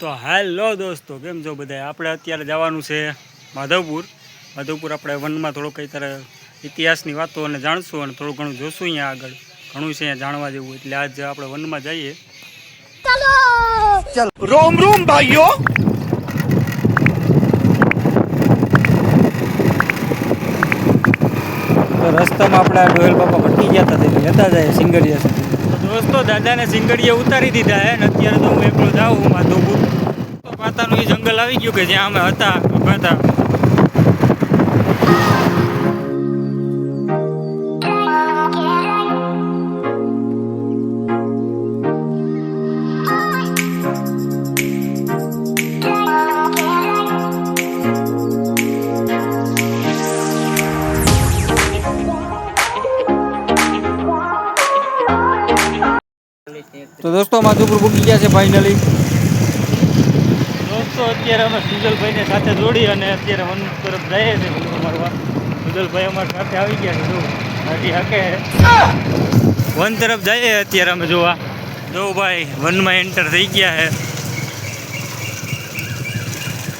તો હાલો દોસ્તો કેમ છો બધા આપણે અત્યારે જવાનું છે માધવપુર. માધવપુર આપણે વનમાં થોડોક અત્યારે ઇતિહાસની વાતો અને જાણશું અને થોડું ઘણું જોશું અહીંયા આગળ. ઘણું છે અહીંયા જાણવા જેવું એટલે આજ આપણે વનમાં જઈએ. ચલો. રોમ રોમ ભાઈઓ. રસ્તામાં આપણે ડોયલ બાપા ભટકી ગયા હતા તે લેતા જાય સિંગરિયા સુધી. દોસ્તો દાદાને સિંગડીએ ઉતારી દીધા હે અત્યારે તો હું એકલો જાઉં માધવપુર તો માતાનું એ જંગલ આવી ગયું કે જ્યાં અમે હતા ઊભા હતા તો દોસ્તો માધુપુર પૂકી ગયા છે ફાઇનલી દોસ્તો અત્યારે અમે સુજલભાઈને સાથે જોડી અને અત્યારે વન તરફ જઈએ છીએ વન મારવા સુજલભાઈ અમારી સાથે આવી ગયા છે જો હજી હકે વન તરફ જઈએ અત્યારે અમે જોવા જો ભાઈ, વનમાં એન્ટર થઈ ગયા છે.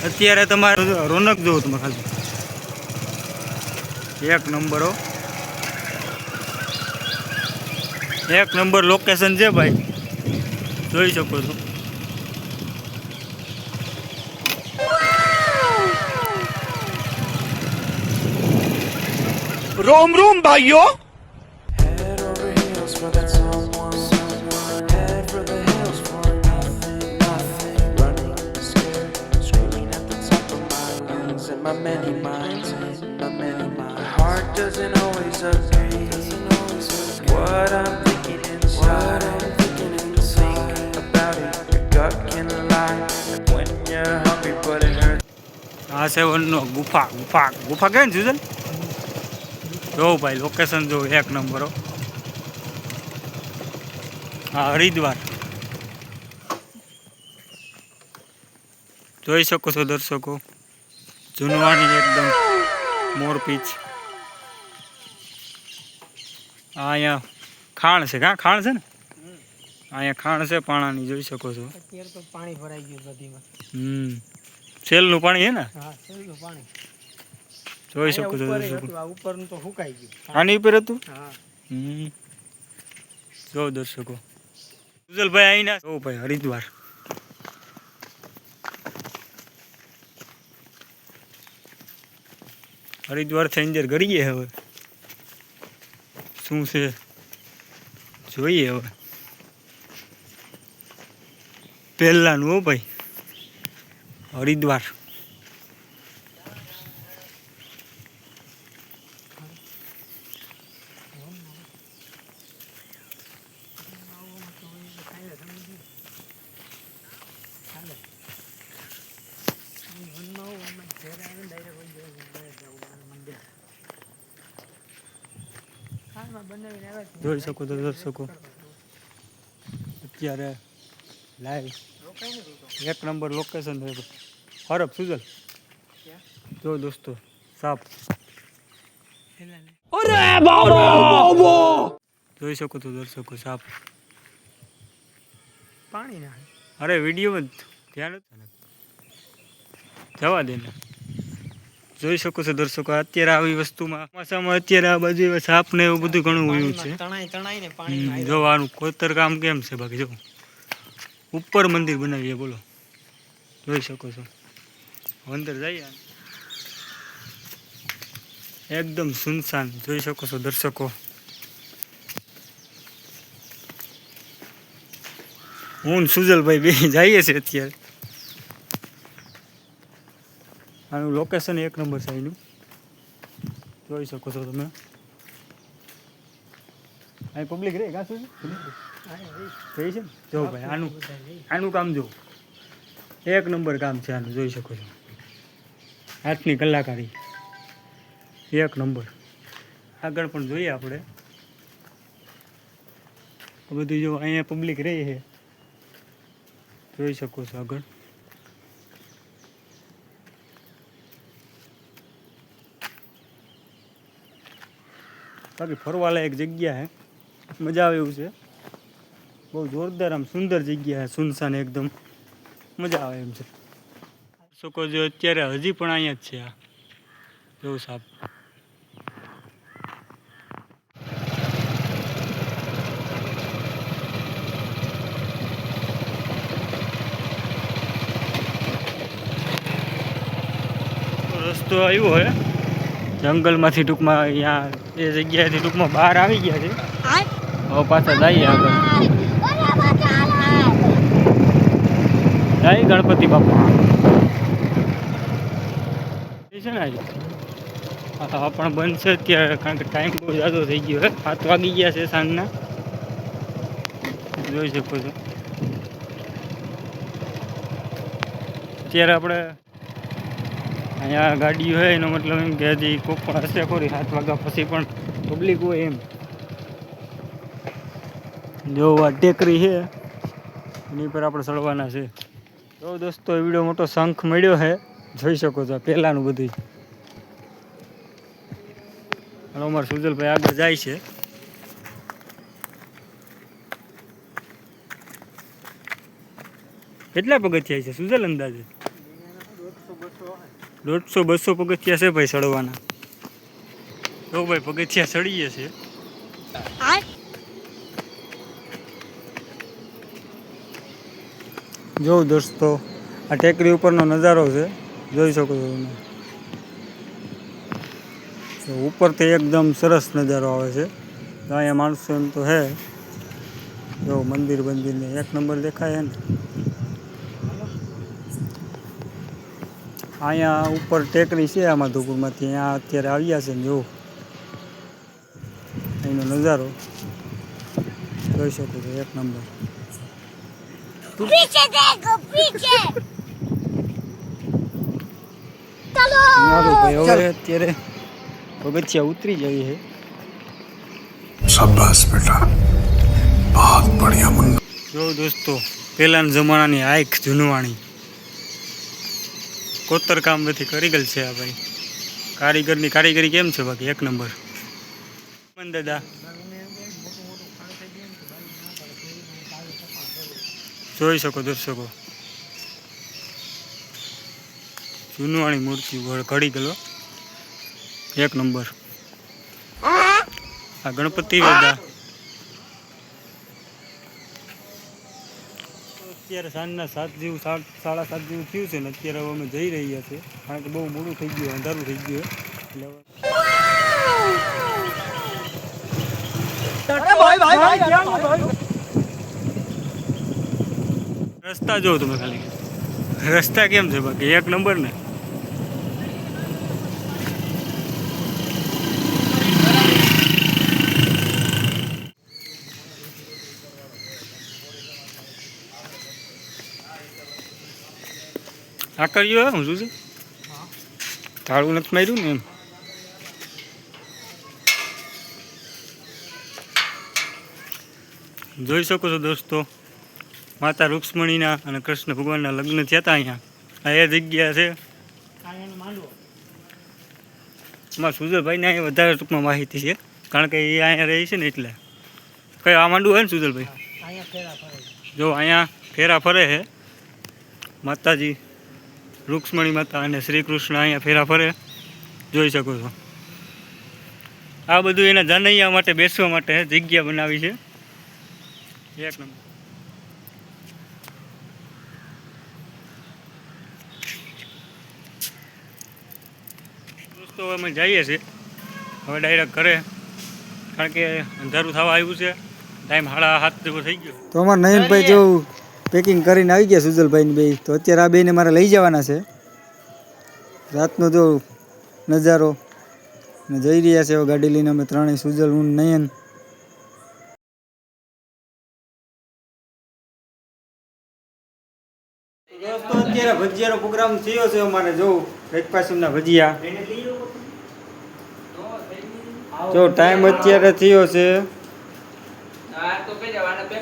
અત્યારે તમારે જો, રોનક જોવો તમે ખાલી. એક નંબર, હો. એક નંબર લોકેશન છે ભાઈ. જોઈ શકો છો રોમ રોમ ભાઈઓ my many આ છે વનનો ગુફા ગુફા ગુફા કહે ને સુજલ જો ભાઈ લોકેશન જો એક નંબર હા. હરિદ્વાર. જોઈ શકો છો દર્શકો, જૂનવાણી એકદમ મોરપીચ હા અહીંયા ખાણ છે, કાં ખાણ છે ને? અહીંયા ખાણ છે પાણાની જોઈ શકો છો. અત્યારે તો પાણી ભરાઈ ગયું બધીમાં હમ. સેલનું પાણી હે ને? હા સેલનું પાણી. જોઈ શકો છો જોઈ આ ઉપરનું તો સુકાઈ ગયું. આની ઉપર હતું? હા. હમ. જો દર્શકો. સુજલભાઈ આઈના જો ભાઈ હરિદ્વાર. હરિદ્વાર થઈ અંદર ઘડીએ હવે. શું છે? જોઈએ હવે પહેલાનું હો ભાઈ હરિદ્વાર વનમાં આવું, વનમાં ઘેર આવીને direct વહી જવાનું, બહાર જવું, બહાર મંદિર. હાલમાં હો ભાઈ. હરિદ્વાર. જોઈ શકો તો દર્શકો અત્યારે લાઈવ. એક નંબર લોકેશન છે હરફ સુજલ. જો દોસ્તો સાપ. જોઈ શકો છો દર્શકો સાપ પાણી ના અરે વીડિયો ધ્યાન. જવા દે જોઈ શકો છો દર્શકો અત્યારે આવી વસ્તુમાં ચોમાસામાં અત્યારે આ બાજુ સાપ ને એવું બધું ઘણું ઉયું છે. તણાઈ તણાઈ ને હમ, પાણી જો આનું કોતર કામ કેમ છે બાકી જો. ઉપર મંદિર બનાવીએ, બોલો. જોઈ શકો છો. અંદર જઈએ. એકદમ સુનસાન, જોઈ શકો છો દર્શકો. હું સુજલભાઈ બે જઈએ છીએ અત્યારે. આનું લોકેશન એક નંબર છે એનું જોઈ શકો છો તમે. અહીં પબ્લિક રે, કાં રહી છે? ને? જો ભાઈ, આનું આનું કામ જો એક નંબર કામ છે આનું, જોઈ શકો છો. હાથની કલાકારી. એક નંબર. આગળ પણ જોઈએ આપણે. બધું જો અહીંયા પબ્લિક રહી છે. જોઈ શકો છો આગળ. બાકી ફરવાલાયક જગ્યા છે મજા આવે એવું છે? બહુ જોરદાર આમ સુંદર જગ્યા સુનસાન એકદમ. મજા આવે એમ છે. શકો જો અત્યારે હજી પણ અહીંયા જ છે આ. જોઉં સાહેબ રસ્તો આવ્યો હોય જંગલમાંથી ટૂંકમાં અહીંયા એ જગ્યાએથી ટૂંકમાં બહાર આવી ગયા છે. હવે પાછા જઈએ આગળ. જય ગણપતિ બાપા. છે ને હા પણ બંધ છે અત્યારે, કારણ કે ટાઈમ બહુ જાદો થઈ ગયો સાત વાગી ગયા છે સાંજના. જોઈ શકો છો. અત્યારે આપણે અહીંયા ગાડી હોય એનો મતલબ એમ કે હજી કોક પણ હશે ખોરી, સાત વાગ્યા પછી પણ પબ્લિક હોય એમ. જો આ ટેકરી છે, એની પર આપણે ચડવાના છે. તો દોસ્તો, એ વીડિયો મોટો શંખ મળ્યો છે. જોઈ શકો છો પહેલાનું બધું અમારા સુજલભાઈ આગળ જાય છે. કેટલા પગથિયા છે? સુજલ અંદાજે? દોઢસો, બસો પગથિયા છે ભાઈ ચડવાના. તો ભાઈ, પગથિયા ચડીએ છે જો દોસ્તો આ ટેકરી ઉપરનો નજારો છે. જોઈ શકો છો તમે. ઉપરથી એકદમ સરસ નજારો આવે છે. અહીંયા માણસો એમ તો હે. જો મંદિર બંદિરને એક નંબર દેખાય ને અહીંયા ઉપર ટેકરી છે આ માધુપુરમાંથી. અહીંયા અત્યારે આવ્યા છે ને જો અહીંનો નજારો. જોઈ શકો છો, એક નંબર. पीछे देखो पीछे સારું ભાઈ હવે અત્યારે પગથિયા ઉતરી જવી છે शाबाश बेटा बहुत बढ़िया मुन्ना જો દોસ્તો પહેલાના જમાનાની આંખ જૂનવાણી કોતર કામ બધી કરી ગયેલ છે આ ભાઈ કારીગરની કારીગરી કેમ છે બાકી એક નંબર મન દાદા જોઈ શકો દર્શકો જૂનવાણી મૂર્તિ ઘડી ગયેલો. એક નંબર. આ ગણપતિ દાદા અત્યારે સાંજના સાત જેવું સાડા સાત જેવું થયું છે ને, અત્યારે અમે જઈ રહ્યા છીએ. કારણ કે બહુ મોડું થઈ ગયું, અંધારું થઈ ગયું એટલે હવે રસ્તા જો તમે ખાલી. રસ્તા કેમ છે બાકી? એક નંબર ને. આ કર્યું હું શું છે તાળું નથી માર્યું ને એમ. જોઈ શકો છો દોસ્તો. માતા રૂક્ષ્મણીના અને કૃષ્ણ ભગવાનના લગ્ન થયા હતા અહીંયા. એ જગ્યા છે. એમાં સુજલભાઈને અહીંયા વધારે ટૂંકમાં માહિતી છે. કારણ કે એ અહીંયા રહે છે ને એટલે. કઈ આ માંડવું હોય ને સુજલભાઈ? જો, અહીંયા ફેરા ફરે છે. માતાજી, રૂક્ષ્મણી માતા અને શ્રી કૃષ્ણ અહીંયા ફેરા ફરે. જોઈ શકો છો. આ બધું એના જાનૈયા માટે બેસવા માટે જગ્યા બનાવી છે. એક નંબર. હવે અમે જઈએ છીએ. હવે ડાયરેક્ટ ઘરે. કારણ કે અંધારું થવા આવ્યું છે. ટાઈમ સાડા હાથ જેવો થઈ ગયો. તો અમારા નયનભાઈ જો પેકિંગ કરીને આવી ગયા સુજલભાઈને બે તો અત્યારે આ બેને મારે લઈ જવાના છે. રાતનો જો નજારો. ને જઈ રહ્યા છે ગાડી લઈને અમે ત્રણેય સુજલ હું નયન. અત્યારે ભજીયાનો પ્રોગ્રામ થયો છે અમારે જો બ્રેકફાસ્ટના ભજીયા. જો ટાઈમ અત્યારે થયો છે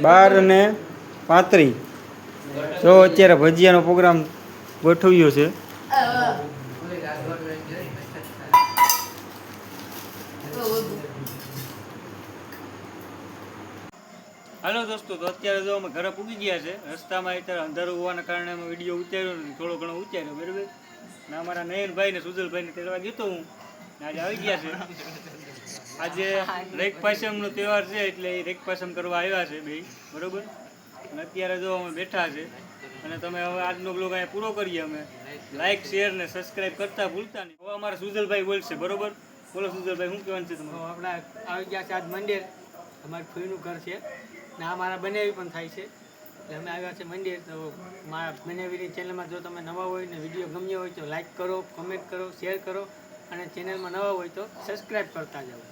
બાર ને પાંત્રીસ. જો અત્યારે ભજીયાનો પ્રોગ્રામ ગોઠવ્યો છે. હાલો દોસ્તો, તો અત્યારે જો અમે ઘરે પૂગી ગયા છે. રસ્તામાં અત્યારે અંધારું હોવાના કારણે અમે વીડિયો ઉતાર્યો નથી, થોડો ઘણો ઉતાર્યો, બરાબર? ને અમારા નયનભાઈ ને સુજલભાઈને તેડવા ગયો હું. ને આજે આવી ગયા છે. આજે રેક પાસમનો તહેવાર છે એટલે એ રેક પાસમ કરવા આવ્યા છે બે બરોબર? અને અત્યારે જો અમે બેઠા છે અને તમે હવે આજનો બ્લોગ અહીંયા પૂરો કરીએ અમે. લાઈક શેર ને સબસ્ક્રાઇબ કરતા ભૂલતા નહીં. હવે અમારા સુજલભાઈ બોલશે બરોબર? બોલો સુજલભાઈ શું કહેવાનું છે તો આપણા આપણે આવી ગયા છે આજ મંદિર અમારું ફૂઈનું ઘર છે. ને આ મારા બનેવી પણ થાય છે. એટલે અમે આવ્યા છે મંદિર તો મારા બનેવીની ચેનલમાં જો તમે નવા હોય ને વીડિયો ગમ્યો હોય તો લાઈક કરો કમેન્ટ કરો શેર કરો. અને ચેનલમાં નવા હોય તો સબસ્ક્રાઈબ કરતા જાઓ.